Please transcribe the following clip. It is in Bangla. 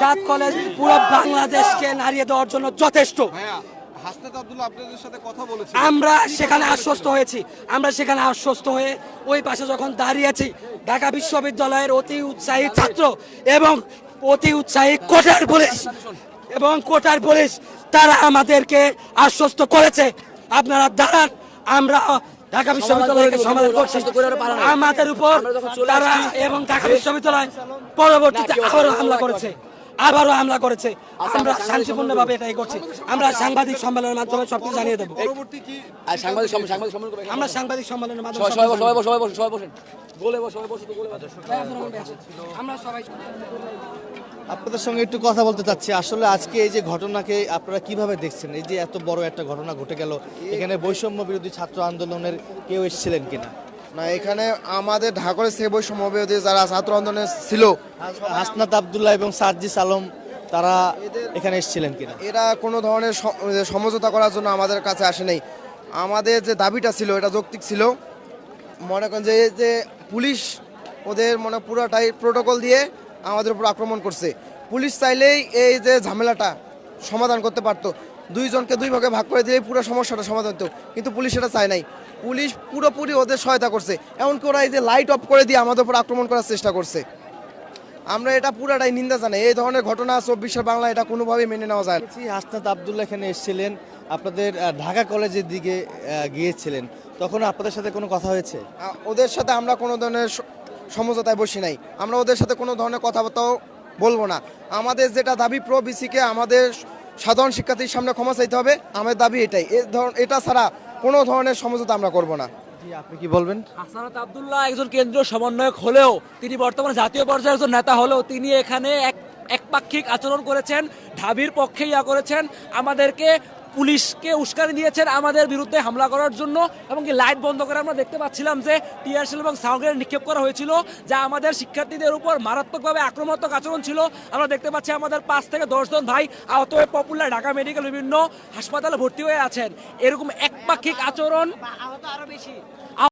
সাত কলেজ পুরো বাংলাদেশকে নাড়িয়ে দেওয়ার জন্য যথেষ্ট। আমরা সেখানে আশ্বস্ত হয়েছি। আমরা সেখানে আশ্বস্ত হয়ে ওই পাশে যখন দাঁড়িয়েছি ঢাকা বিশ্ববিদ্যালয়ের অতি উৎসাহী ছাত্র এবং অতি উৎসাহী কোটার পুলিশ এবং কোটার পুলিশ তারা আমাদেরকে আশ্বস্ত করেছে। আপনারা দাঁড়ান আমরা ঢাকা বিশ্ববিদ্যালয়কে সমাধান করছি আমাদের উপর তারা এবং ঢাকা বিশ্ববিদ্যালয় পরবর্তীতে আবারও হামলা করেছে। আবারও হামলা করেছে। আমরা শান্তিপূর্ণভাবে এটাই করছি। আমরা সাংবাদিক সম্মেলনের মাধ্যমে সবকিছু জানিয়ে দেবো। পরবর্তী কি আর সাংবাদিক সম্মেলন সাংবাদিক সম্মেলন করবে আমরা সাংবাদিক সম্মেলনের মাধ্যমে আপনাদের সঙ্গে একটু কথা বলতে চাচ্ছি। আসলে আজকে এই যে ঘটনাকে আপনারা কীভাবে দেখছেন? এই যে এত বড় একটা ঘটনা ঘটে গেল এখানে বৈষম্য বিরোধী ছাত্র আন্দোলনের কেউ এসেছিলেন কিনা? না এখানে আমাদের ঢাকার বৈষম্য বিরোধী যারা ছাত্র আন্দোলনে ছিল। হাসনাত আবদুল্লাহ এবং সার্জিস আলম তারা এখানে এসেছিলেন কিনা? এরা কোনো ধরনের সমঝোতা করার জন্য আমাদের কাছে আসে নাই। আমাদের যে দাবিটা ছিল এটা যৌক্তিক ছিল। মনে করেন যে এই যে পুলিশ ওদের মনে পুরোটাই প্রোটোকল দিয়ে আমাদের উপর আক্রমণ করছে। পুলিশ চাইলেই এই যে ঝামেলাটা সমাধান করতে পারতো। দুইজনকে দুই ভাগে ভাগ করে দিলেই পুরো সমস্যাটা সমাধান হতো। কিন্তু পুলিশ সেটা চায় নাই। পুলিশ পুরোপুরি ওদের সহায়তা করছে। এমনকি ওরা এই যে লাইট অফ করে দিয়ে আমাদের উপর আক্রমণ করার চেষ্টা করছে। আমরা এটা পুরাটাই নিন্দা জানাই। এই ধরনের ঘটনা চব্বিশের বাংলা এটা কোনোভাবেই মেনে নেওয়া যায় হাসনাত আবদুল্লাহ এখানে এসেছিলেন। আপনাদের ঢাকা কলেজের দিকে গিয়েছিলেন। তখন আপনাদের সাথে কোনো কথা হয়েছে? ওদের সাথে আমরা কোনো ধরনের সমঝোতায় বসি নাই। আমরা ওদের সাথে কোনো ধরনের কথাবার্তাও বলব না। আমাদের যেটা দাবি প্রো বিসিকে আমাদের সাধারণ শিক্ষার্থীর সামনে ক্ষমা চাইতে হবে। আমাদের দাবি এটাই। এটা ছাড়া কোনো ধরনের সমঝোতা আমরা করব না। আপনি কি বলবেন? হাসানাত আবদুল্লাহ একজন কেন্দ্রীয় সমন্বয়ক হলেও তিনি বর্তমানে জাতীয় পর্যায়ের একজন নেতা হলেও তিনি এখানে এক একপাক্ষিক আচরণ করেছেন ঢাবির পক্ষে ইয়া করেছেন। আমাদেরকে পুলিশকে উস্কানি দিয়েছেন আমাদের বিরুদ্ধে হামলা করার জন্য এবং কি লাইট বন্ধ করে আমরা দেখতে পাচ্ছিলাম যে টিয়ারশেল এবং সাউন্ড নিক্ষেপ করা হয়েছিল, যা আমাদের শিক্ষার্থীদের উপর মারাত্মকভাবে আক্রমণাত্মক আচরণ ছিল। আমরা দেখতে পাচ্ছি আমাদের পাঁচ থেকে দশজন ভাই আহত হয়ে পপুলার ঢাকা মেডিকেল বিভিন্ন হাসপাতালে ভর্তি হয়ে আছেন। এরকম একপাক্ষিক আচরণ